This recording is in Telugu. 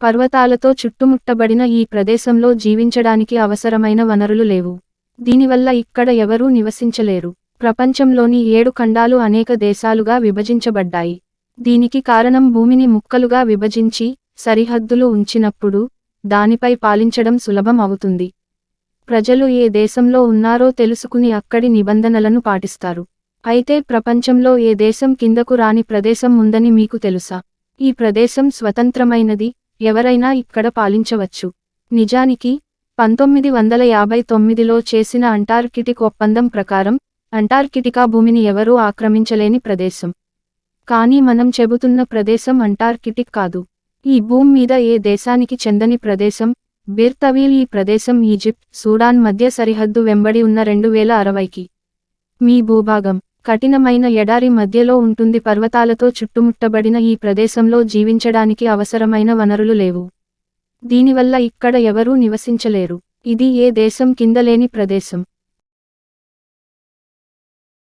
పర్వతాలతో చుట్టుముట్టబడిన ఈ ప్రదేశంలో జీవించడానికి అవసరమైన వనరులు లేవు. దీనివల్ల ఇక్కడ ఎవరూ నివసించలేరు. ప్రపంచంలోని ఏడు ఖండాలు అనేక దేశాలుగా విభజించబడ్డాయి. దీనికి కారణం భూమిని ముక్కలుగా విభజించి సరిహద్దులు ఉంచినప్పుడు దానిపై పాలించడం సులభం అవుతుంది. ప్రజలు ఏ దేశంలో ఉన్నారో తెలుసుకుని అక్కడి నిబంధనలను పాటిస్తారు. అయితే ప్రపంచంలో ఏ దేశం కిందకు రాని ప్రదేశం ఉందని మీకు తెలుసా? ఈ ప్రదేశం స్వతంత్రమైనది ఎవరైనా ఇక్కడ పాలించవచ్చు. నిజానికి పంతొమ్మిది వందల యాభై తొమ్మిదిలో చేసిన అంటార్కిటిక్ ఒప్పందం ప్రకారం అంటార్కిటికా భూమిని ఎవరూ ఆక్రమించలేని ప్రదేశం. కానీ మనం చెబుతున్న ప్రదేశం అంటార్కిటిక్ కాదు. ఈ భూమి మీద ఏ దేశానికి చెందని ప్రదేశం? బిర్తవీల్ ఈ ప్రదేశం ఈజిప్ట్ సూడాన్ మధ్య సరిహద్దు వెంబడి ఉన్న రెండు వేల అరవైకి. మీ భూభాగం. కఠినమైన ఎడారి మధ్యలో ఉంటుంది. పర్వతాలతో చుట్టుముట్టబడిన ఈ ప్రదేశంలో జీవించడానికి అవసరమైన వనరులు లేవు. దీనివల్ల ఇక్కడ ఎవరూ నివసించలేరు. ఇది ఏ దేశం కింద లేని ప్రదేశం.